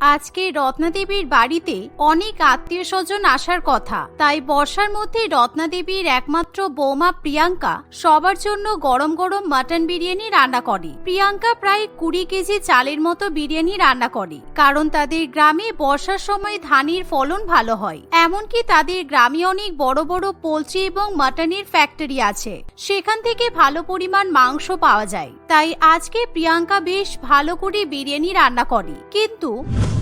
আজকে রত্নাদেবীর বাড়িতে অনেক আত্মীয় স্বজন আসার কথা। তাই বর্ষার মধ্যে রত্নাদেবীর একমাত্র বৌমা প্রিয়াঙ্কা সবার জন্য গরম গরম মাটন বিরিয়ানি রান্না করে। প্রিয়াঙ্কা প্রায় কুড়ি কেজি চালের মতো বিরিয়ানি রান্না করে, কারণ তাদের গ্রামে বর্ষার সময় ধানের ফলন ভালো হয়। এমনকি তাদের গ্রামে অনেক বড় বড় পোলট্রি এবং মাটনের ফ্যাক্টরি আছে। সেখান থেকে ভালো পরিমাণ মাংস পাওয়া যায়। তাই আজকে প্রিয়াঙ্কা বেশ ভালো করে বিরিয়ানি রান্না করে। কিন্তু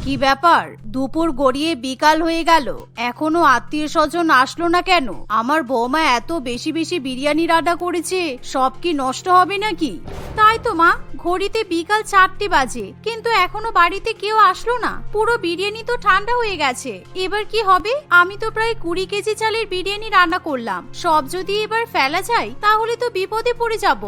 কি ব্যাপার? দুপুর গড়িয়ে বিকাল হয়ে গেল। এখনও আত্মীয় স্বজন আসলো না কেন? আমার বৌমা এত বেশি বেশি বিরিয়ানি রান্না করেছে, সব কি নষ্ট হবে নাকি? তাই তো মা, ঘড়িতে বিকাল চারটে বাজে, কিন্তু এখনও বাড়িতে কেউ আসলো না। পুরো বিরিয়ানি তো ঠান্ডা হয়ে গেছে। এবার কি হবে? আমি তো প্রায় কুড়ি কেজি চালের বিরিয়ানি রান্না করলাম। সব যদি এবার ফেলা যায়, তাহলে তো বিপদে পড়ে যাব।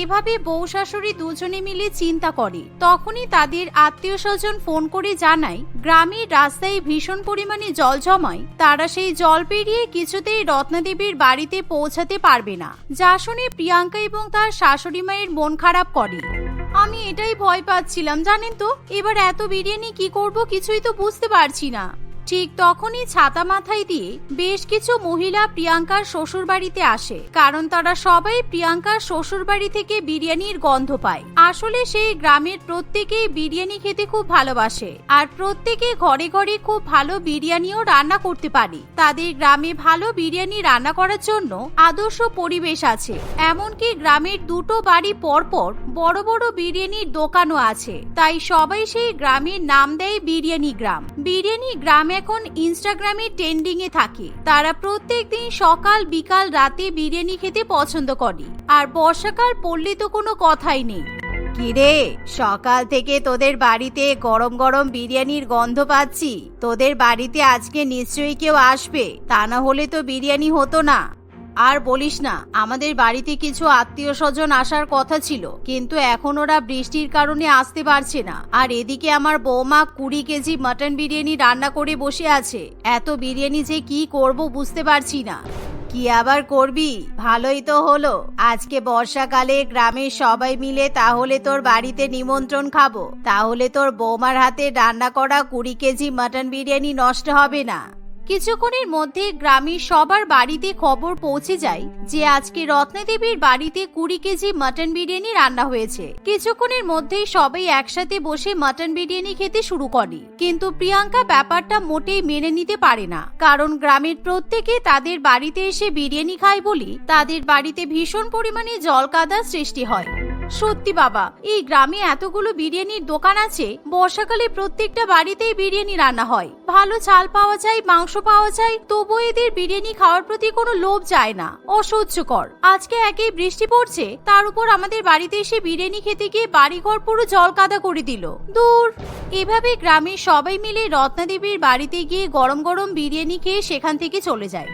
এভাবে বউ শাশুড়ি দুজনে মিলে চিন্তা করে। তখনই তাদের আত্মীয় স্বজন ফোন করে জানায় গ্রামের রাস্তায় ভীষণ পরিমাণে জল জমায়। তারা সেই জল পেরিয়ে কিছুতেই রত্নাদেবীর বাড়িতে পৌঁছাতে পারবে না। যা শুনে প্রিয়াঙ্কা এবং তার শাশুড়ি মায়ের মন খারাপ করে। আমি এটাই ভয় পাচ্ছিলাম, জানেন তো? এবার এত বিরিয়ানি কি করব কিছুই তো বুঝতে পারছি না। ঠিক তখনই ছাতা মাথায় দিয়ে বেশ কিছু মহিলা প্রিয়াঙ্কার শ্বশুর বাড়িতে আসে, কারণ তারা সবাই প্রিয়াঙ্কার শ্বশুর বাড়ি থেকে বিরিয়ানির গন্ধ পায়। আসলে সেই গ্রামের প্রত্যেকেই বিরিয়ানি খেতে খুব ভালোবাসে, আর প্রত্যেকে ঘরে ঘরে খুব ভালো বিরিয়ানিও রান্না করতে পারে। তাদের গ্রামে ভালো বিরিয়ানি রান্না করার জন্য আদর্শ পরিবেশ আছে, এমনকি গ্রামের দুটো বাড়ি পরপর বড় বড় বিরিয়ানির দোকানও আছে। তাই সবাই সেই গ্রামের নাম দেয় বিরিয়ানি গ্রাম। বিরিয়ানি গ্রাম এখন ইনস্টাগ্রামে ট্রেন্ডিং এ থাকে। তারা প্রত্যেক দিন সকাল, বিকাল, রাতে বিরিয়ানি খেতে পছন্দ করে। আর বর্ষাকাল পড়লে তো কোনো কথাই নেই। কিরে সকাল থেকে তোদের বাড়িতে গরম গরম বিরিয়ানির গন্ধ পাচ্ছি। তোদের বাড়িতে আজকে নিশ্চয়ই কেউ আসবে। তা না হলে তো বিরিয়ানি হতো না। আর বলিস না, আমাদের বাড়িতে কিছু আত্মীয় স্বজন আসার কথা ছিল, কিন্তু এখন ওরা বৃষ্টির কারণে আসতে পারছে না। আর এদিকে আমার বৌমা কুড়ি কেজি মাটন বিরিয়ানি রান্না করে বসে আছে। এত বিরিয়ানি যে কি করব বুঝতে পারছি না। কি আবার করবি? ভালোই তো হলো। আজকে বর্ষাকালে গ্রামের সবাই মিলে তাহলে তোর বাড়িতে নিমন্ত্রণ খাব। তাহলে তোর বৌমার হাতে রান্না করা কুড়ি কেজি মাটন বিরিয়ানি নষ্ট হবে না। কিছুক্ষণের মধ্যে গ্রামের সবার বাড়িতে খবর পৌঁছে যায় যে আজকে রত্নাদেবীর বাড়িতে কুড়ি কেজি মাটন বিরিয়ানি রান্না হয়েছে। কিছুক্ষণের মধ্যেই সবাই একসাথে বসে মাটন বিরিয়ানি খেতে শুরু করে। কিন্তু প্রিয়াঙ্কা ব্যাপারটা মোটেই মেনে নিতে পারে না। কারণ গ্রামের প্রত্যেকে তাদের বাড়িতে এসে বিরিয়ানি খায় বলে তাদের বাড়িতে ভীষণ পরিমাণে জল কাদা সৃষ্টি হয়। সত্যি বাবা, এই গ্রামে এতগুলো বিরিয়ানির দোকান আছে, বর্ষাকালে প্রত্যেকটা বাড়িতেই বিরিয়ানি রান্না হয়। ভালো চাল পাওয়া যায়, মাংস পাওয়া যায় তবু এদের বিরিয়ানি খাওয়ার প্রতি কোনো লোভ যায় না। অসহ্যকর। আজকে একেই বৃষ্টি পড়ছে, তার উপর আমাদের বাড়িতে এসে বিরিয়ানি খেতে গিয়ে বাড়িঘর পুরো জল কাদা করে দিল। দূর। এভাবে গ্রামের সবাই মিলে রত্নাদেবীর বাড়িতে গিয়ে গরম গরম বিরিয়ানি খেয়ে সেখান থেকে চলে যায়।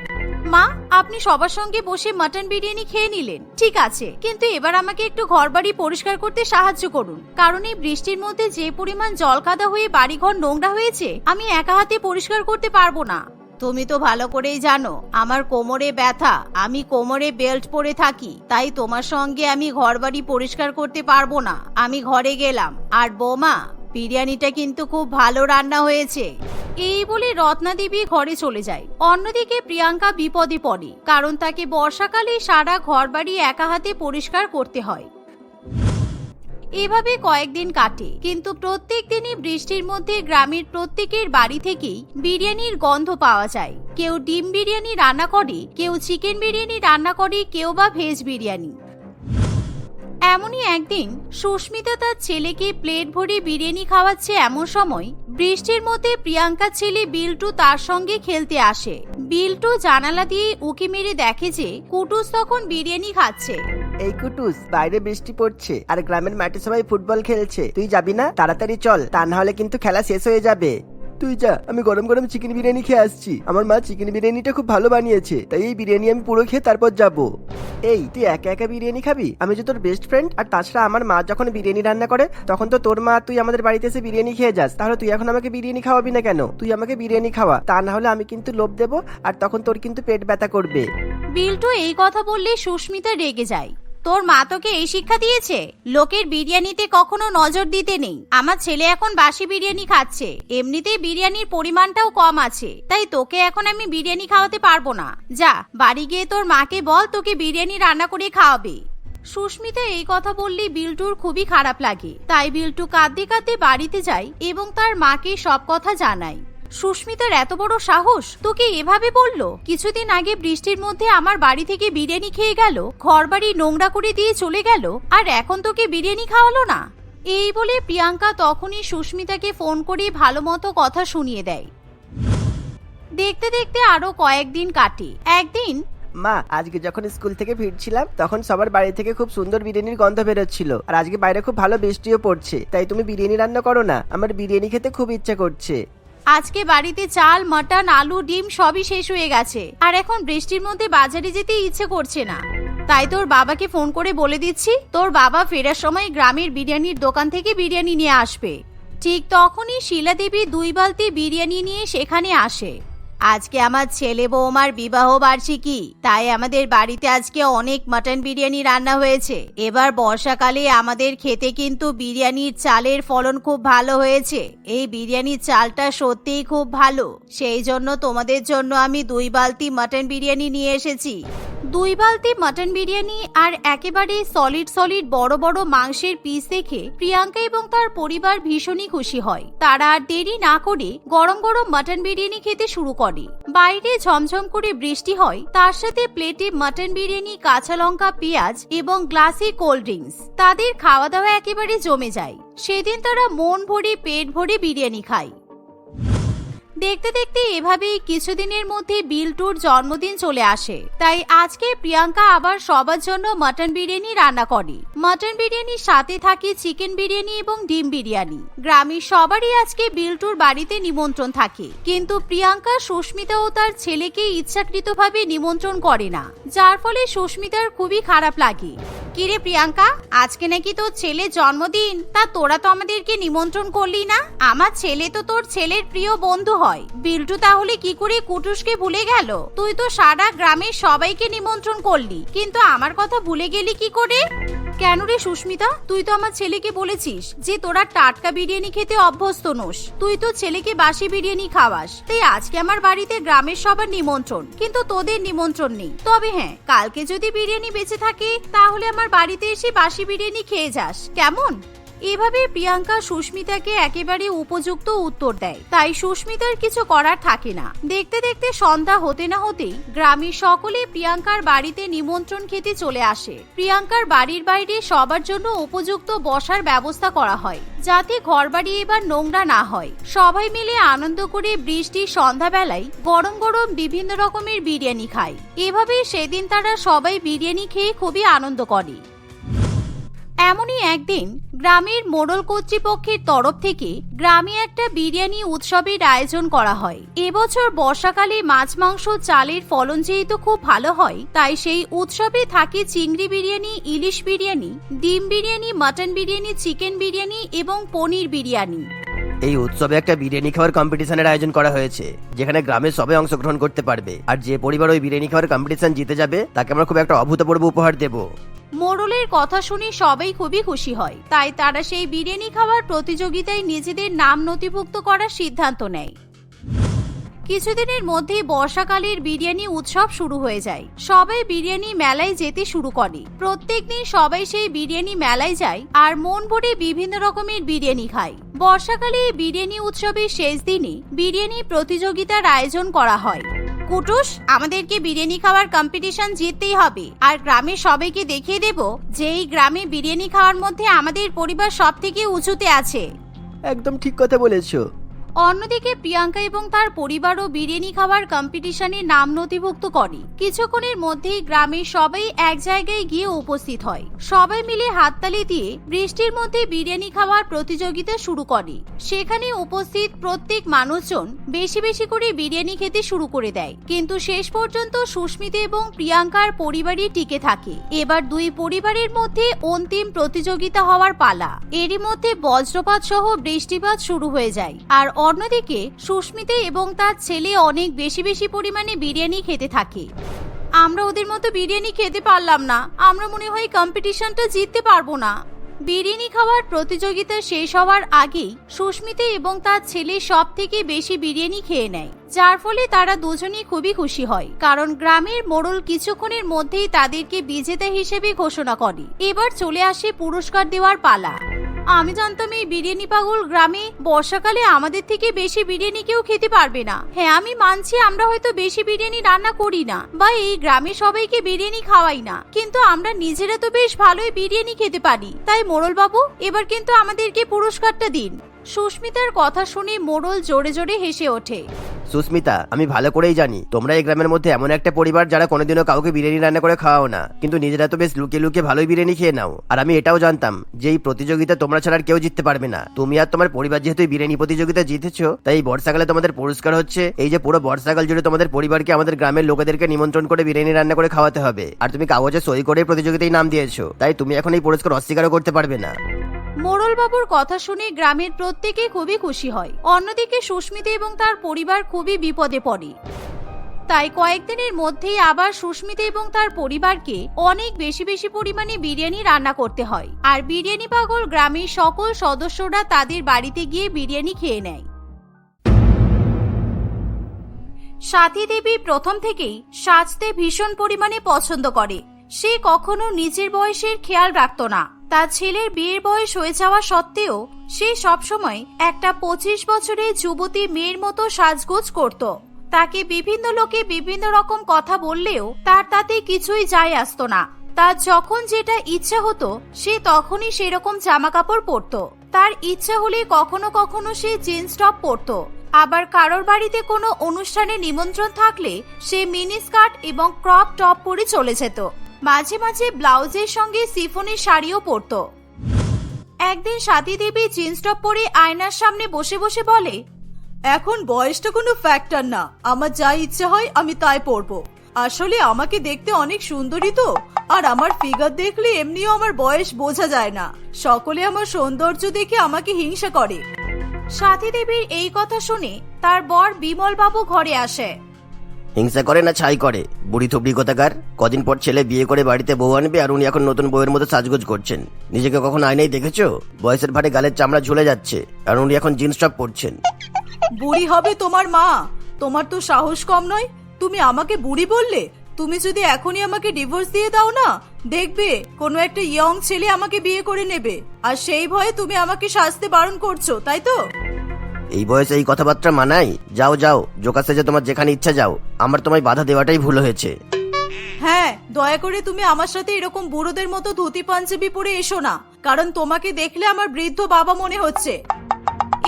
মা, আপনি সবার সঙ্গে বসে মাটন বিরিয়ানি খেয়ে নিলেন। ঠিক আছে, কিন্তু এবার আমাকে একটু ঘরবাড়ি পরিষ্কার করতে সাহায্য করুন। কারণ এই বৃষ্টির মধ্যে যে পরিমাণ জল কাদা হয়ে বাড়িঘর নোংরা হয়েছে, আমি একা হাতে পরিষ্কার করতে পারব না। তুমি তো ভালো করেই জানো, আমার কোমরে ব্যথা, আমি কোমরে বেল্ট পরে থাকি, তাই তোমার সঙ্গে আমি ঘরবাড়ি পরিষ্কার করতে পারব না। আমি ঘরে গেলাম। আর বৌমা বিরিয়ানিটা কিন্তু খুব ভালো রান্না হয়েছে। এই বলে রত্না দেবী ঘরে চলে যায়। অন্যদিকে প্রিয়াঙ্কা বিপদে পড়ে, কারণ তাকে বর্ষাকালে সারা ঘরবাড়ি একা হাতে পরিষ্কার করতে হয়। এভাবে কয়েকদিন কাটে, কিন্তু প্রত্যেক দিনই বৃষ্টির মধ্যে গ্রামের প্রত্যেকের বাড়ি থেকেই বিরিয়ানির গন্ধ পাওয়া যায়। কেউ ডিম বিরিয়ানি রান্না করে, কেউ চিকেন বিরিয়ানি রান্না করে, কেউ বা ভেজ বিরিয়ানি। এমনই একদিন সুস্মিতা তার ছেলেকে প্লেট ভরে বিরিয়ানি খাওয়াচ্ছে এমন সময় বৃষ্টির মধ্যে প্রিয়াঙ্কা ছেলে বিল্টু তার সঙ্গে খেলতে আসে। বিল্টু জানালা দিয়ে উকি মেরে দেখে যে কুটুস তখন বিরিয়ানি খাচ্ছে। এই কুটুস, বাইরে বৃষ্টি পড়ছে আর গ্রামের মাঠে সবাই ফুটবল খেলছে। তুই যাবি না? তাড়াতাড়ি চল, তা না হলে কিন্তু খেলা শেষ হয়ে যাবে। তুই যা, আমি গরম গরম চিকেন বিরিয়ানি খেয়ে আসছি। আমার মা চিকেন বিরিয়ানিটা খুব ভালো বানিয়েছে, তাই এই বিরিয়ানি আমি পুরো খেয়ে তারপর যাব। এই, তুই একা একা বিরিয়ানি খাবি? আমি যে তোর বেস্ট ফ্রেন্ড আর তাছাড়া আমার মা যখন বিরিয়ানি রান্না করে, তখন তো তোর মা, তুই আমাদের বাড়িতে এসে বিরিয়ানি খেয়ে যাস। তাহলে তুই এখন আমাকে বিরিয়ানি খাওয়াবি না কেন? তুই আমাকে বিরিয়ানি খাওয়া, তা না হলে আমি কিন্তু লোভ দেবো, আর তখন তোর কিন্তু পেট ব্যথা করবে। বিল্টু এই কথা বললে সুস্মিতা রেগে যায়। তোর মা তোকে এই শিক্ষা দিয়েছে? লোকের বিরিয়ানিতে কখনো নজর দিতে নেই। আমার ছেলে এখন বাসি বিরিয়ানি খাচ্ছে। এমনিতেই বিরিয়ানির পরিমাণটাও কম আছে। তাই তোকে এখন আমি বিরিয়ানি খাওয়াতে পারব না। যা, বাড়ি গিয়ে তোর মাকে বল তোকে বিরিয়ানি রান্না করে খাওয়াবে। সুস্মিতা এই কথা বললে বিল্টুর খুবই খারাপ লাগে। তাই বিল্টু কাঁদতে কাঁদতে বাড়িতে যায় এবং তার মাকে সব কথা জানায়। সুস্মিতার এত বড় সাহস? তোকে এভাবে বলল? কিছুদিন আগে বৃষ্টির মধ্যে আমার বাড়ি থেকে বিরিয়ানি খেয়ে গেল ঘর বাড়ি নোংরা করে দিয়ে চলে গেল, আর এখন তোকে বিরিয়ানি খাওয়ালো না? এই বলে প্রিয়াঙ্কা তখনই সুস্মিতাকে ফোন করে ভালো মতো কথা শুনিয়ে দেয়। দেখতে দেখতে আরও কয়েকদিন কাটে। একদিন মা, আজকে যখন স্কুল থেকে ফিরছিলাম, তখন সবার বাড়ি থেকে খুব সুন্দর বিরিয়ানির গন্ধ বেরোচ্ছিল, আর আজকে বাইরে খুব ভালো বৃষ্টিও পড়ছে, তাই তুমি বিরিয়ানি রান্না করো না, আমার বিরিয়ানি খেতে খুব ইচ্ছা করছে। আজকে বাড়িতে চাল, মাটন, আলু, ডিম সবই শেষ হয়ে গেছে। আর এখন বৃষ্টির মধ্যে বাজারে যেতে ইচ্ছে করছে না। তাই তোর বাবাকে ফোন করে বলে দিচ্ছি, তোর বাবা ফেরার সময় গ্রামের বিরিয়ানির দোকান থেকে বিরিয়ানি নিয়ে আসবে। ঠিক তখনই শিলাদেবী দুই বালতি বিরিয়ানি নিয়ে সেখানে আসে। আজকে আমার ছেলে বৌমার বিবাহ বার্ষিকী, তাই আমাদের বাড়িতে আজকে অনেক মাটন বিরিয়ানি রান্না হয়েছে। এবার বর্ষাকালে আমাদের খেতে কিন্তু বিরিয়ানির চালের ফলন খুব ভালো হয়েছে। এই বিরিয়ানির চালটা সত্যিই খুব ভালো। সেই জন্য তোমাদের জন্য আমি দুই বালতি মাটন বিরিয়ানি নিয়ে এসেছি। দুই বালতি মাটন বিরিয়ানি আর একেবারে সলিড সলিড বড় বড় মাংসের পিস দেখে প্রিয়াঙ্কা এবং তার পরিবার ভীষণই খুশি হয়। তারা আর দেরি না করে গরম গরম মাটন বিরিয়ানি খেতে শুরু করে। বাইরে ঝমঝম করে বৃষ্টি হয়, তার সাথে প্লেটে মাটন বিরিয়ানি, কাঁচা লঙ্কা, পেঁয়াজ এবং গ্লাসে কোল্ড ড্রিঙ্কস তাদের খাওয়া দাওয়া একেবারে জমে যায়। সেদিন তারা মন ভরে, পেট ভরে বিরিয়ানি খায়। দেখতে দেখতে এভাবেই কিছুদিনের মধ্যে বিল্টুর জন্মদিন চলে আসে। তাই আজকে প্রিয়াঙ্কা আবার সবার জন্য মটন বিরিয়ানি রান্না করে। মটন বিরিয়ানির সাথে থাকে চিকেন বিরিয়ানি এবং ডিম বিরিয়ানি। গ্রামের সবারই আজকে বিল্টুর বাড়িতে নিমন্ত্রণ থাকে। কিন্তু প্রিয়াঙ্কা, সুস্মিতা ও তার ছেলেকে ইচ্ছাকৃতভাবে নিমন্ত্রণ করে না। যার ফলে সুস্মিতার খুবই খারাপ লাগে। কিরে প্রিয়াঙ্কা, আজকে নাকি তোর ছেলের জন্মদিন, তা তোরা তো আমাদেরকে নিমন্ত্রণ করলি না? আমার ছেলে তো তোর ছেলের প্রিয় বন্ধু হয়। বিল্টু তাহলে কি করে কুটুসকে ভুলে গেল? তুই তো সারা গ্রামের সবাইকে নিমন্ত্রণ করলি, কিন্তু আমার কথা ভুলে গেলি কি করে? কেন রে সুস্মিতা? তুই তো আমার ছেলেকে বলেছিস যে তোরা টাটকা বিরিয়ানি খেতে অভ্যস্ত নোস। তুই তো ছেলেকে বাসি বিরিয়ানি খাওয়াস। তাই আজকে আমার বাড়িতে গ্রামের সবার নিমন্ত্রণ। কিন্তু তোদের নিমন্ত্রণ নেই। তবে হ্যাঁ কালকে যদি বিরিয়ানি বেঁচে থাকে, তাহলে আমার বাড়িতে এসে বাসি বিরিয়ানি খেয়ে যাস। কেমন? এভাবে প্রিয়াঙ্কা সুস্মিতাকে একেবারে উপযুক্ত উত্তর দেয়। তাই সুস্মিতার কিছু করার থাকে না। দেখতে দেখতে সন্ধ্যা হতে না হতেই গ্রামের সকলে প্রিয়াঙ্কার বাড়িতে নিমন্ত্রণ খেতে চলে আসে। প্রিয়াঙ্কার বাড়ির বাইরে সবার জন্য উপযুক্ত বসার ব্যবস্থা করা হয়, যাতে ঘরবাড়ি এবার নোংরা না হয়। সবাই মিলে আনন্দ করে বৃষ্টির সন্ধ্যাবেলায় গরম গরম বিভিন্ন রকমের বিরিয়ানি খায়। এভাবে সেদিন তারা সবাই বিরিয়ানি খেয়ে খুবই আনন্দ করে। এমনই একদিন গ্রামের মোড়ল কর্তৃপক্ষের তরফ থেকে গ্রামে একটা বিরিয়ানি উৎসবের আয়োজন করা হয়। এবছর বর্ষাকালে মাছ, মাংস, চালের ফলন যেহেতু খুব ভালো হয়, তাই সেই উৎসবে থাকে চিংড়ি বিরিয়ানি, ইলিশ বিরিয়ানি, ডিম বিরিয়ানি, মাটন বিরিয়ানি, চিকেন বিরিয়ানি এবং পনির বিরিয়ানি। এই উৎসবে একটা বিরিয়ানি খাওয়ার কম্পিটিশনের আয়োজন করা হয়েছে, যেখানে গ্রামের সবাই অংশগ্রহণ করতে পারবে। আর যে পরিবার ওই বিরিয়ানি খাওয়ার কম্পিটিশন জিতে যাবে, তাকে আমরা খুব একটা অভূতপূর্ব উপহার দেবো। মোরলের কথা শুনে সবাই খুবই খুশি হয়। তাই তারা সেই বিরিয়ানি খাওয়ার প্রতিযোগিতায় নিজেদের নাম নথিভুক্ত করার সিদ্ধান্ত নেয়। কিছুদিনের মধ্যে বর্ষাকালের বিরিয়ানি উৎসব শুরু হয়ে যায়। সবাই বিরিয়ানি মেলায় যেতে শুরু করে। প্রত্যেক দিন সবাই সেই বিরিয়ানি মেলায় যায় আর মন ভরে বিভিন্ন রকমের বিরিয়ানি খায়। বর্ষাকালে বিরিয়ানি উৎসবের শেষ দিনে বিরিয়ানি প্রতিযোগিতার আয়োজন করা হয়। কুটুস, আমাদেরকে বিরিয়ানি খাওয়ার কম্পিটিশন জিততেই হবে আর গ্রামের সবাইকে দেখিয়ে দেব যে এই গ্রামে বিরিয়ানি খাওয়ার মধ্যে আমাদের পরিবার সব থেকে উঁচুতে আছে। একদম ঠিক কথা বলেছ। অন্যদিকে প্রিয়াঙ্কা এবং তার পরিবারও বিরিয়ানি খাওয়ার কম্পিটিশনে নাম নথিভুক্ত করে। কিছুক্ষণের মধ্যেই গ্রামের সবাই এক জায়গায় গিয়ে উপস্থিত হয়। সবাই মিলে হাততালি দিয়ে বৃষ্টির মধ্যে বিরিয়ানি খাওয়ার প্রতিযোগিতা শুরু করে। সেখানে উপস্থিত প্রত্যেক মানুষজন বেশি বেশি করে বিরিয়ানি খেতে শুরু করে দেয়। কিন্তু শেষ পর্যন্ত সুস্মিতা এবং প্রিয়াঙ্কার পরিবারই টিকে থাকে। এবার দুই পরিবারের মধ্যে অন্তিম প্রতিযোগিতা হওয়ার পালা। এরই মধ্যে বজ্রপাত সহ বৃষ্টিপাত শুরু হয়ে যায়। আর অন্যদিকে, সুস্মিতে এবং তার ছেলে অনেক বেশি বেশি পরিমাণে বিরিয়ানি খেতে থাকে। আমরা ওদের মতো বিরিয়ানি খেতে পারলাম না। আমরা মনে হয় কম্পিটিশনটা জিততে পারব না। বিরিয়ানি খাওয়ার প্রতিযোগিতা শেষ হওয়ার আগেই সুস্মিতে এবং তার ছেলে সব থেকে বেশি বিরিয়ানি খেয়ে নেয়। যার ফলে তারা দুজনেই খুবই খুশি হয়, কারণ গ্রামের মোড়ল কিছুক্ষণের মধ্যেই তাদেরকে বিজেতা হিসেবে ঘোষণা করে। এবার চলে আসে পুরস্কার দেওয়ার পালা। আমি জানতাম এই বিরিয়ানি পাগল গ্রামে বর্ষাকালে আমাদের থেকে বেশি বিরিয়ানি কেউ খেতে পারবে না। হ্যাঁ আমি মানছি আমরা হয়তো বেশি বিরিয়ানি রান্না করি না, বা এই গ্রামে সবাইকে বিরিয়ানি খাওয়াই না। কিন্তু আমরা নিজেরা তো বেশ ভালোই বিরিয়ানি খেতে পারি। তাই মোড়ল বাবু এবার কিন্তু আমাদেরকে পুরস্কারটা দিন। সুস্মিতার কথা শুনে মোড়ল জোরে জোরে হেসে ওঠে। সুস্মিতা, আমি ভালো করেই জানি, তোমরা এই গ্রামের মধ্যে এমন একটা পরিবার যারা কোনোদিনও কাউকে বিরিয়ানি রান্না করে খাওয়াও না। কিন্তু নিজেরা তো বেশ লুকিয়ে লুকিয়ে ভালোই বিরিয়ানি খেয়ে নাও। আর আমি এটাও জানতাম যে এই প্রতিযোগিতা তোমরা ছাড়া আর কেউ জিততে পারবে না। তুমি আর তোমার পরিবার যেহেতু বিরিয়ানি প্রতিযোগিতা জিতেছো, তাই এই বর্ষাকালে তোমাদের পুরস্কার হচ্ছে এই যে পুরো বর্ষাকাল জুড়ে তোমাদের পরিবারকে আমাদের গ্রামের লোকেদেরকে নিমন্ত্রণ করে বিরিয়ানি রান্না করে খাওয়াতে হবে। আর তুমি কাগজে সই করে প্রতিযোগিতায় নাম দিয়েছ, তাই তুমি এখন এই পুরস্কার অস্বীকারও করতে পারবে না। মোড়ল বাবুর কথা শুনে গ্রামের প্রত্যেকে খুবই খুশি হয়। অন্যদিকে সুস্মিতা এবং তার পরিবার খুবই বিপদে পড়ে। তাই কয়েকদিনের মধ্যেই আবার সুস্মিতা এবং তার পরিবারকে অনেক বেশি বেশি পরিমাণে বিরিয়ানি রান্না করতে হয়। আর বিরিয়ানি পাগল গ্রামের সকল সদস্যরা তাদের বাড়িতে গিয়ে বিরিয়ানি খেয়ে নেয়। সাথী দেবী প্রথম থেকেই সাজতে ভীষণ পরিমাণে পছন্দ করে। সে কখনো নিজের বয়সের খেয়াল রাখত না। তার ছেলের বিয়ের বয়স হয়ে যাওয়া সত্ত্বেও সে সবসময় একটা পঁচিশ বছরের যুবতী মেয়ের মতো সাজগোজ করত। তাকে বিভিন্ন লোকে বিভিন্ন রকম কথা বললেও তার তাতে কিছুই যায় আসতো না। তার যখন যেটা ইচ্ছা হতো, সে তখনই সেরকম জামা কাপড় পরতো। তার ইচ্ছা হলে কখনো কখনো সে জিন্স টপ পরতো। আবার কারোর বাড়িতে কোনো অনুষ্ঠানে নিমন্ত্রণ থাকলে সে মিনি স্কার্ট এবং ক্রপ টপ পরে চলে যেত। মাঝে মাঝে ব্লাউজের সঙ্গে সিফনের শাড়িও পরতো। একদিন সাথী দেবী জিন্স টপ পরে আয়নার সামনে বসে বসে বলে, এখন বয়সটা কোনো ফ্যাক্টর না। আমার যা ইচ্ছে হয় আমি তাই পরবো। আসলে আমাকে দেখতে অনেক সুন্দরী তো, আর আমার ফিগার দেখলে এমনিও আমার বয়স বোঝা যায় না। সকলে আমার সৌন্দর্য দেখে আমাকে হিংসা করে। সাথী দেবীর এই কথা শুনে তার বর বিমল বাবু ঘরে আসে। হিংসা করে না ছাই করে? বুড়ি থুবড়ি কথাকার? কদিন পর ছেলে বিয়ে করে বাড়িতে বউ আনবে আর উনি এখন নতুন বউয়ের মতো সাজগোজ করছেন। নিজেকে কখন আয়নায় দেখেছ? বয়সের ভারে গালের চামড়া ঝুলে যাচ্ছে আর উনি এখন জিন্স টপ পরছেন। বুড়ি হবে তোমার মা। তোমার তো সাহস কম নয়। তুমি আমাকে বুড়ি বললে? তুমি যদি এখনই আমাকে ডিভোর্স দিয়ে দাও না, দেখবে কোনো একটা ইয়ং ছেলে আমাকে বিয়ে করে নেবে। আর সেই ভয়ে তুমি আমাকে সাজতে বারণ করছ, তাই তো? এই বয়সে এই কথাবার্তা মানাই যাও যাও জোকা সেজে তোমার যেখানে ইচ্ছা যাও। আমার তোমায় বাধা দেওয়াটাই ভুল হয়েছে। হ্যাঁ দয়া করে তুমি আমার সাথে এরকম বুড়োদের মতো ধুতি পাঞ্জাবি পরে এসো না, কারণ তোমাকে দেখলে আমার বৃদ্ধ বাবা মনে হচ্ছে।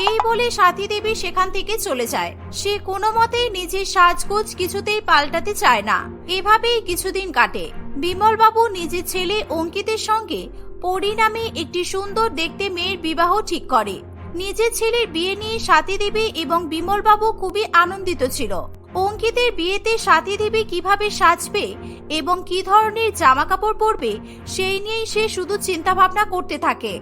এই বলে সাথী দেবী সেখান থেকে চলে যায়। সে কোনো মতেই নিজের সাজগোজ কিছুতেই পাল্টাতে চায় না। এভাবেই কিছুদিন কাটে। বিমল বাবু নিজের ছেলে অঙ্কিতের সঙ্গে পরিণামে একটি সুন্দর দেখতে মেয়ের বিবাহ ঠিক করে। নিজের ছেলের বিয়ে নিয়ে সাথী দেবী এবং বিমল বাবু খুবই আনন্দিত ছিল। অঙ্কিতের বিয়েতে সাথী দেবী কীভাবে সাজবে এবং কি ধরনের জামা কাপড় পরবে, সেই নিয়েই সে শুধু চিন্তা ভাবনা করতে থাকে।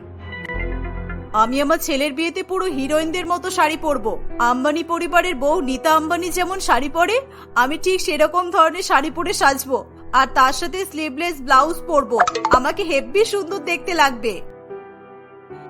আমি আমার ছেলের বিয়েতে পুরো হিরোইনদের মতো শাড়ি পরবো। আম্বানি পরিবারের বউ নিতা আম্বানি যেমন শাড়ি পরে, আমি ঠিক সেরকম ধরনের শাড়ি পরে সাজবো। আর তার সাথে স্লিভলেস ব্লাউজ পরবো। আমাকে হেব্বি সুন্দর দেখতে লাগবে।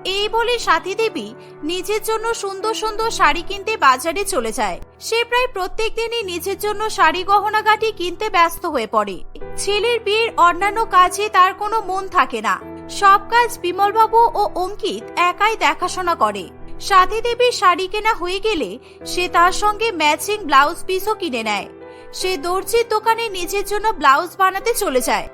এই বলে সাথী দেবী নিজের জন্য সুন্দর সুন্দর শাড়ি কিনতে বাজারে চলে যায়। সে প্রায় প্রত্যেক দিনই নিজের জন্য শাড়ি গহনাগাটি কিনতে ব্যস্ত হয়ে পড়ে। ছেলের বিয়ের অন্যান্য কাজে তার কোনো মন থাকে না। সব কাজ বিমলবাবু ও অঙ্কিত একাই দেখাশোনা করে। সাথী দেবীর শাড়ি কেনা হয়ে গেলে সে তার সঙ্গে ম্যাচিং ব্লাউজ পিসও কিনে নেয়। সে দর্জির দোকানে নিজের জন্য ব্লাউজ বানাতে চলে যায়।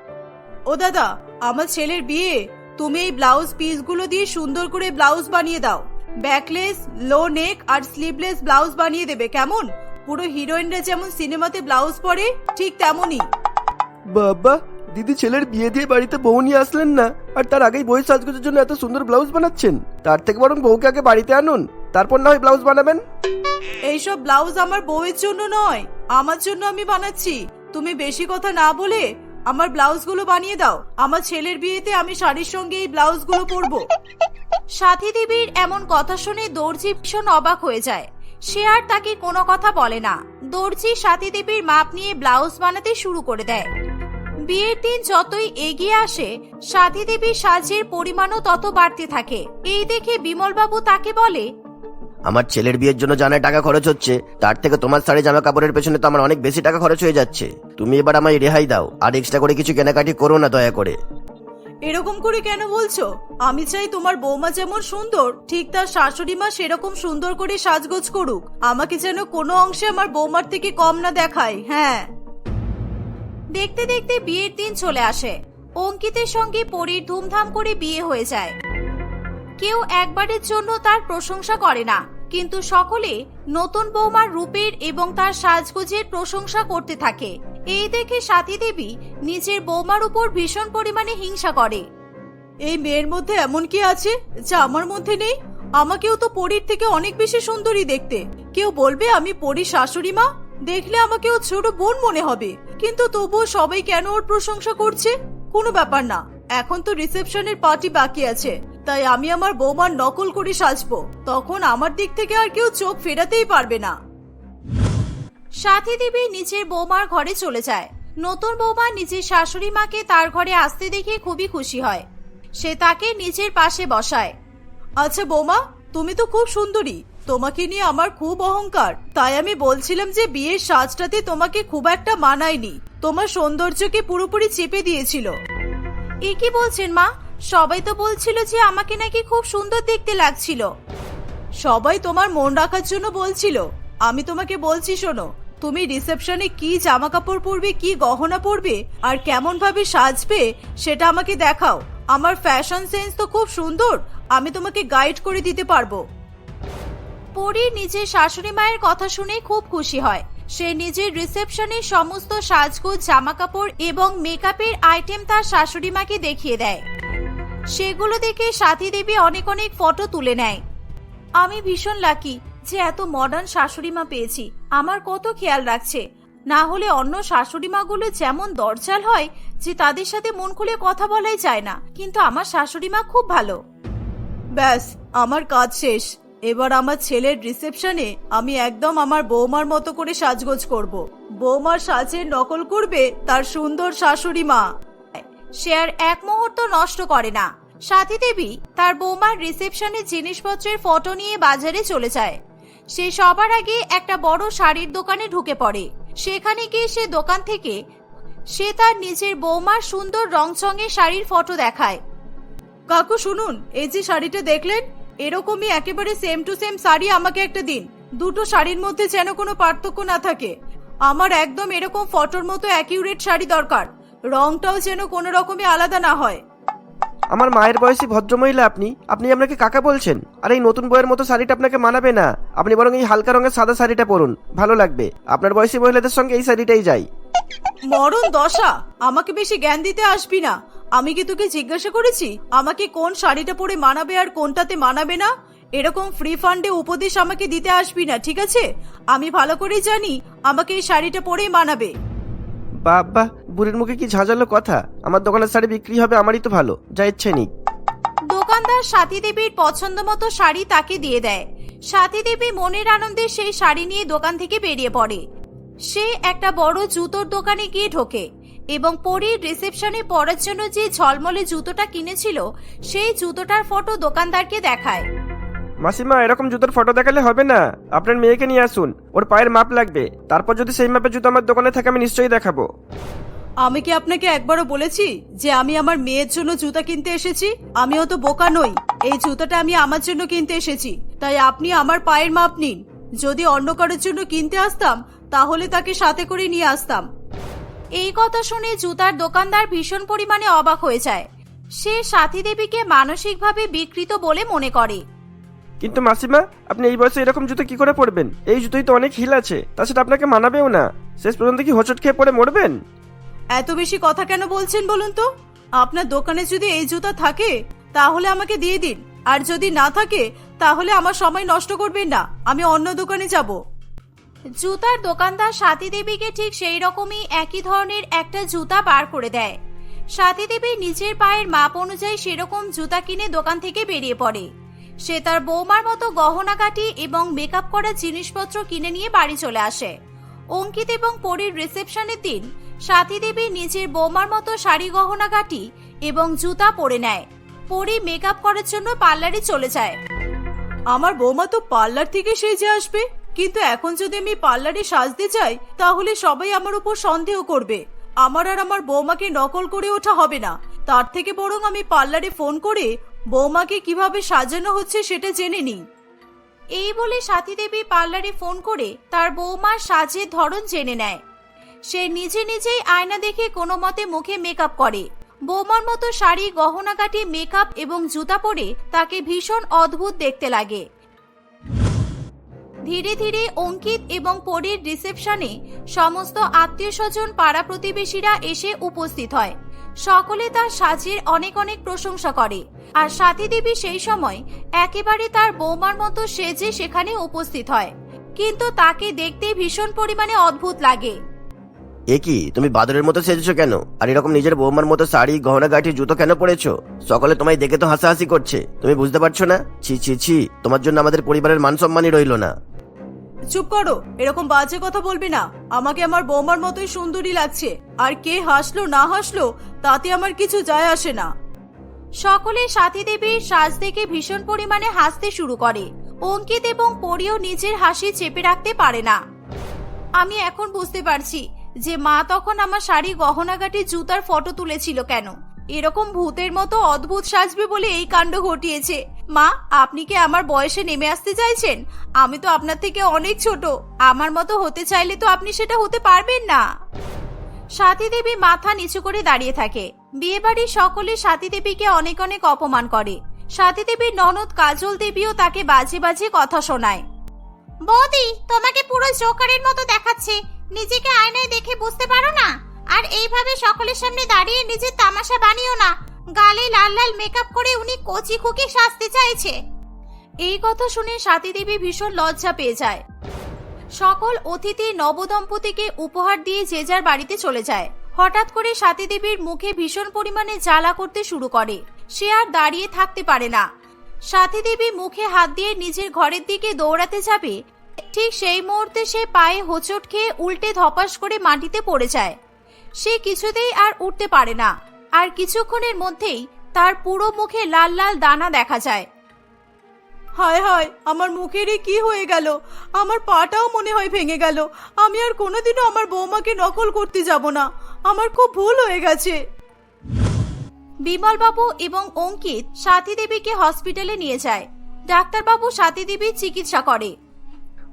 ও দাদা, আমার ছেলের বিয়ে তুমি এই ব্লাউজ পিসগুলো দিয়ে সুন্দর করে ব্লাউজ বানিয়ে দাও। ব্যাকলেস লো নেক আর স্লিভলেস ব্লাউজ বানিয়ে দেবে কেমন? পুরো হিরোইনরা যেমন সিনেমাতে ব্লাউজ পরে ঠিক তেমনই। বাবা দিদি ছেলের বিয়ে দিয়ে বাড়িতে বউ নিয়ে আসলেন না আর তার আগেই বই সাজগোজের জন্য এত সুন্দর ব্লাউজ বানাচ্ছেন। তার থেকে বরং বউকে আগে বাড়িতে আনুন তারপর না হয় ব্লাউজ বানাবেন। এইসব ব্লাউজ আমার বউয়ের জন্য নয় আমার জন্য আমি বানাচ্ছি। তুমি বেশি কথা না বলে আমার ব্লাউজগুলো বানিয়ে দাও। আমার ছেলের বিয়েতে আমি শাড়ির সঙ্গে এই ব্লাউজগুলো পরবো। সাথী দেবীর এমন কথা শুনে দর্জি ভীষণ অবাক হয়ে যায়। সে আর তাকে কোনো কথা বলে না। দর্জি সাথী দেবীর মাপ নিয়ে ব্লাউজ বানাতে শুরু করে দেয়। বিয়ের দিন যতই এগিয়ে আসে, সাথী দেবীর সাজের পরিমাণও তত বাড়তে থাকে। এই দেখে বিমলবাবু তাকে বলে আমার ছেলের বিয়ের জন্য জানায় টাকা খরচ হচ্ছে, তার থেকে তোমার শাড়ি জামা কাপড়ের পেছনে তো আমার অনেক বেশি টাকা খরচ হয়ে যাচ্ছে। তুমি এবার আমায় রেহাই দাও, আর এক্সট্রা করে কিছু কেনাকাটি করো না দয়া করে। এরকম করে কেন বলছো? আমি চাই তোমার বৌমা যেমন সুন্দর, ঠিক তার শাশুড়ি মা সেরকম সুন্দর করে সাজগোজ করুক। আমাকে যেন কোনো অংশে আমার বৌমার থেকে কম না দেখায় হ্যাঁ। দেখতে দেখতে বিয়ের দিন চলে আসে। অঙ্কিতের সঙ্গে পরীর ধুমধাম করে বিয়ে হয়ে যায়। কেউ একবারের জন্য তার প্রশংসা করে না। কিন্তু সকলে নতুন বৌমার রূপের এবং তার সাজগোজের প্রশংসা করতে থাকে। এই দেখে সাথী দেবী নিজের বৌমার উপর ভীষণ পরিমাণে হিংসা করে। এই মেয়ের মধ্যে এমন কি আছে যা আমার মধ্যে নেই? আমাকেও তো পরীর থেকে অনেক বেশি সুন্দরী দেখতে। কেউ বলবে আমি পরীর শাশুড়ি মা? দেখলে আমাকেও ছোট বোন মনে হবে। কিন্তু তবুও সবাই কেন ওর প্রশংসা করছে? কোনো ব্যাপার না। এখন তো রিসেপশনের পার্টি বাকি আছে। তাই আমি আমার বৌমার নকল করে সাজবো। তখন আমার দিক থেকে আর কেউ চোখ ফেরাতেই পারবে না। সাথী দেবী নিজের বৌমার ঘরে চলে যায়। নতুন বৌমা নিজের শাশুড়ি মাকে তার ঘরে আসতে দেখে খুবই খুশি হয়। সে তাকে নিজের পাশে বসায়। আচ্ছা বৌমা, তুমি তো খুব সুন্দরী। তোমাকে নিয়ে আমার খুব অহংকার। তাই আমি বলছিলাম যে বিয়ের সাজটাতে তোমাকে খুব একটা মানায়নি। তোমার সৌন্দর্যকে পুরোপুরি চেপে দিয়েছিল। এ কি বলছেন মা? সবাই তো বলছিল যে আমাকে নাকি খুব সুন্দর দেখতে লাগছিল। সবাই তোমার মন রাখার জন্য বলছিল। আমি তোমাকে বলছি, শোনো, তুমি রিসেপশনে কি জামা কাপড় পরবে, কি গহনা পরবে, আর কেমন ভাবে সাজবে, সেটা আমাকে দেখাও। আমার ফ্যাশন সেন্স তো খুব সুন্দর, আমি তোমাকে গাইড করে দিতে পারব। পরি নিজের শাশুড়ি মায়ের কথা শুনে খুব খুশি হয়। সে নিজের রিসেপশনে সমস্ত সাজগোজ, জামাকাপড় এবং মেকআপের আইটেম তার শাশুড়ি মাকে দেখিয়ে দেয়। সেগুলো দেখে সাথী দেবী অনেক অনেক ফটো তুলে নেয়। আমি ভীষণ লাকি যে এত মডার্ন শাশুড়ি মা পেয়েছি। আমার কত খেয়াল রাখছে। না হলে অন্য শাশুড়ি মাগুলো যেমন দরজাল হয় যে তাদের সাথে মন খুলে কথা বলাই যায় না। কিন্তু আমার শাশুড়ি মা খুব ভালো। ব্যাস, আমার কাজ শেষ। এবার আমার ছেলের রিসেপশনে আমি একদম আমার বৌমার মতো করে সাজগোজ করব। বৌমার সাজের নকল করবে তার সুন্দর শাশুড়ি মা। সে আর এক মুহূর্ত নষ্ট করে না। সাথী দেবী তার বৌমার রিসেপশনের জিনিসপত্রের ফটো নিয়ে বাজারে চলে যায়। সে সবার আগে একটা বড় শাড়ির দোকানে ঢুকে পড়ে। সেখানে গিয়ে সে দোকান থেকে সে তার নিজের বৌমার সুন্দর রংচঙের শাড়ির ফটো দেখায়। কাকু, শুনুন, এই যে শাড়িটা দেখলেন, এরকমই একেবারে সেম টু সেম শাড়ি আমাকে একটা দিন। দুটো শাড়ির মধ্যে যেন কোনো পার্থক্য না থাকে। আমার একদম এরকম ফটোর মতো অ্যাকিউরেট শাড়ি দরকার। রংটাও যেন কোনো রকমে আলাদা না হয়। আমার মায়ের বয়সী ভদ্রমহিলা আপনি আপনি আপনাকে কাকা বলছেন আর এই নতুন বইয়ের মতো শাড়িটা আপনাকে মানাবে না। আপনি বরং এই হালকা রঙের সাদা শাড়িটা পরুন ভালো লাগবে। আপনার বয়সী মহিলাদের সঙ্গে এই শাড়িটাই যাই। মরণ দশা আমাকে বেশি জ্ঞান দিতে আসবি না। আমি কি তোকে জিজ্ঞাসা করেছি আমাকে কোন শাড়িটা পরে মানাবে আর কোনটাতে মানাবে না? এরকম ফ্রি ফান্ডে উপদেশ আমাকে দিতে আসবি না ঠিক আছে? আমি ভালো করে জানি আমাকে এই শাড়িটা পরেই মানাবে। বাবা, বুড়ির মুখে কি ঝাঁঝালো কথা? আমার দোকানের শাড়ি বিক্রি হবে, আমারই তো ভালো। যা ইচ্ছে নিক। দোকানদার সাথী দেবীর পছন্দ মতো শাড়ি তাকে দিয়ে দেয়। সাথী দেবী মনের আনন্দে সেই শাড়ি নিয়ে দোকান থেকে বেরিয়ে পড়ে। সে একটা বড় জুতোর দোকানে গিয়ে ঢোকে এবং পরীর রিসেপশনে পরার জন্য যে ঝলমলে জুতোটা কিনেছিল, সেই জুতোটার ফটো দোকানদারকে দেখায়। মাসিমা, এরকম জুতোর ফটো দেখালে হবে না। আপনার মেয়েকে নিয়ে আসুন। ওর পায়ের মাপ লাগবে। তারপর যদি সেই মাপের জুতো আমার দোকানে থাকে, আমি নিশ্চয়ই দেখাবো। আমি কি আপনাকে একবারও বলেছি যে আমি আমার মেয়ের জন্য জুতা কিনতে এসেছি? আমিও তো বোকা নই। এই জুতাটা আমি আমার জন্য কিনতে এসেছি। তাই আপনি আমার পায়ের মাপ নিন। যদি অন্য কারোর জন্য কিনতে আসতাম, তাহলে তাকে সাথে করে নিয়ে আসতাম। এই কথা শুনে জুতার দোকানদার ভীষণ পরিমাণে অবাক হয়ে যায়। সে সাথী দেবীকে মানসিকভাবে বিকৃত বলে মনে করে। কিন্তু মাসিমা আপনি এই বয়সে এরকম জুতো কি করে পরবেন? এই জুতোই তো অনেক হিল আছে তাছাড়া আপনাকে মানাবেও না। শেষ পর্যন্ত কি হোঁচট খেয়ে পড়ে মরবেন? এত বেশি কথা কেন বলছেন বলুন তো? আপনার দোকানে যদি এই জুতা থাকে তাহলে আমাকে দিয়ে দিন। আর যদি না থাকে তাহলে আমার সময় নষ্ট করবেন না। আমি অন্য দোকানে যাব। জুতার দোকানদার সাথী দেবীকে ঠিক সেই রকমই একই ধরনের একটা জুতা বার করে দেয়। সাথী দেবী নিজের পায়ের মাপ অনুযায়ী সেরকম জুতা কিনে দোকান থেকে বেরিয়ে পড়ে। সে তার বৌমার মতো গহনাগাটি এবং মেকআপ করার জিনিসপত্র কিনে নিয়ে বাড়ি চলে আসে। অঙ্কিত এবং পরীর রিসেপশনের দিন সাথী দেবী নিজের বৌমার মতো শাড়ি গহনাগাটি এবং জুতা পরে নেয়। পরি মেকআপ করার জন্য পার্লারে চলে যায়। আমার বৌমা তো পার্লার থেকে সেজে আসবে, কিন্তু এখন যদি আমি পার্লারে সাজতে চাই, তাহলে সবাই আমার উপর সন্দেহ করবে। আমার আর আমার বৌমাকে নকল করে ওঠা হবে না। তার থেকে বরং আমি পার্লারে ফোন করে বৌমাকে কীভাবে সাজানো হচ্ছে সেটা জেনে নিই। এই বলে সাথী দেবী পার্লারে ফোন করে তার বৌমার সাজের ধরন জেনে নেয়। সে নিজে নিজেই আয়না দেখে কোনো মতে মুখে মেকআপ করে। বৌমার মতো শাড়ি, গহনাগাটি মেকআপ এবং জুতা পরে তাকে ভীষণ অদ্ভুত দেখতে লাগে। ধীরে ধীরে অঙ্কিত এবং পরীর রিসেপশনে সমস্ত আত্মীয় স্বজন পাড়া প্রতিবেশীরা এসে উপস্থিত হয়। সকলে তার সাজের অনেক অনেক প্রশংসা করে। আর সাথী দেবী সেই সময় একেবারে তার বৌমার মতো সেজে সেখানে উপস্থিত হয়। কিন্তু তাকে দেখতে ভীষণ পরিমাণে অদ্ভুত লাগে। এ কি, তুমি বাদরের মতো সেজেছো কেন? আর এরকম নিজের বৌমার মতো শাড়ি, গহনা, গাঠি, জুতো কেন পরেছো? সকলে তোমায় দেখে তো হাসাহাসি করছে, তুমি বুঝতে পারছ না? ছি ছি ছি, তোমার জন্য আমাদের পরিবারের মান সম্মানই রইল না। চুপ করো, এরকম বাজে কথা বলবে না। আমাকে আমার বৌমার মতোই সুন্দরী লাগছে। আর কে হাসলো, না হাসলো, তাতে আমার কিছু যায় আসে না। সকলে সাথী দেবীর সাজ দেখে ভীষণ পরিমাণে হাসতে শুরু করে। অঙ্কিত এবং পরিও নিজের হাসি চেপে রাখতে পারে না। আমি এখন বুঝতে পারছি যে মা তখন আমার শাড়ি গহনাগাটি জুতার ফটো তুলেছিল কেন। এরকম ভূতের মতো অদ্ভুত সাজবে বলে এই কাণ্ড ঘটিয়েছে। মা, আপনি কি আমার বয়সে নেমে আসতে চাইছেন? আমি তো আপনার থেকে অনেক ছোট। আমার মতো হতে চাইলে তো আপনি সেটা হতে পারবেন না। সাথী দেবী মাথা নিচু করে দাঁড়িয়ে থাকে। বিয়ে বাড়ির সকলে সাথী দেবীকে অনেক অনেক অপমান করে। সাথী দেবীর ননদ কাজল দেবীও তাকে বাজে বাজে কথা শোনায়। বৌদি, তোমাকে পুরো জোকারের মতো দেখাচ্ছে। নিজেকে আয়নায় দেখে বুঝতে পারো না? আর এইভাবে সকলের সামনে দাঁড়িয়ে নিজের তামাশা বানিও না। গালে লাল লাল মেকআপ করে উনি কচি খুকি সাজতে চাইছে। এই কথা শুনে সাথী দেবী ভীষণ লজ্জা পেয়ে যায়। সকল অতিথি নবদম্পতিকে উপহার দিয়ে যে যার বাড়িতে চলে যায়। হঠাৎ করে সাথী দেবীর মুখে ভীষণ পরিমাণে জ্বালা করতে শুরু করে। সে আর দাঁড়িয়ে থাকতে পারে না। সাথী দেবী মুখে হাত দিয়ে নিজের ঘরের দিকে দৌড়াতে যাবে, ঠিক সেই মুহূর্তে সে পায়ে হোঁচট খেয়ে উল্টে ধপাস করে মাটিতে পড়ে যায়। সে কিছুতেই আর উঠতে পারে না। আর কিছুক্ষণের মধ্যেই তার পুরো মুখে লাল লাল দানা দেখা যায়। হায় হায়, আমার মুখেরই কি হয়ে গেল? আমার পাটাও মনে হয় ভেঙে গেল। আমি আর কোনোদিনও আমার বৌমাকে নকল করতে যাব না। আমার খুব ভুল হয়ে গেছে। বিমলবাবু এবং অঙ্কিত সাথী দেবীকে হসপিটালে নিয়ে যায়। ডাক্তারবাবু সাথী দেবীর চিকিৎসা করে।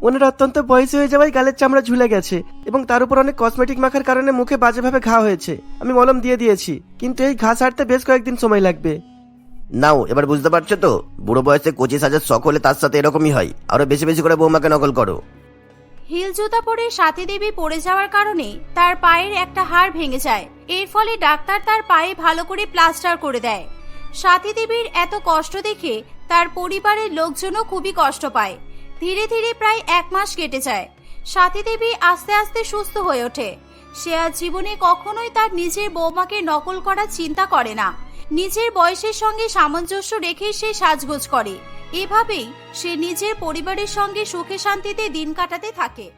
ওনার অত্যন্ত বয়স হয়ে যাওয়ায় গালের চামড়া ঝুলে গেছে এবং তার উপর অনেক কসমেটিক মাখার কারণে মুখে বাজেভাবে ঘা হয়েছে। আমি মলম দিয়ে দিয়েছি কিন্তু এই ঘা ছাড়তে বেশ কয়েকদিন সময় লাগবে। নাও এবার বুঝতে পারছ তো? বুড়ো বয়সে কোচি সাজার শখ হলে তার সাথে এরকমই হয়। আরও বেশি বেশি করে বৌমাকে নকল করো। হিল জুতা পরে সাথী দেবী পড়ে যাওয়ার কারণে তার পায়ের একটা হাড় ভেঙে যায়। এর ফলে ডাক্তার তার পায়ে ভালো করে প্লাস্টার করে দেয়। সাথী দেবীর এত কষ্ট দেখে তার পরিবারের লোকজনও খুবই কষ্ট পায়। ধীরে ধীরে প্রায় এক মাস কেটে যায়। সাথী দেবী আস্তে আস্তে সুস্থ হয়ে ওঠে। সে আর জীবনে কখনোই তার নিজের বৌমাকে নকল করার চিন্তা করে না। নিজের বয়সের সঙ্গে সামঞ্জস্য রেখে সে সাজগোজ করে। এভাবেই সে নিজের পরিবারের সঙ্গে সুখে শান্তিতে দিন কাটাতে থাকে।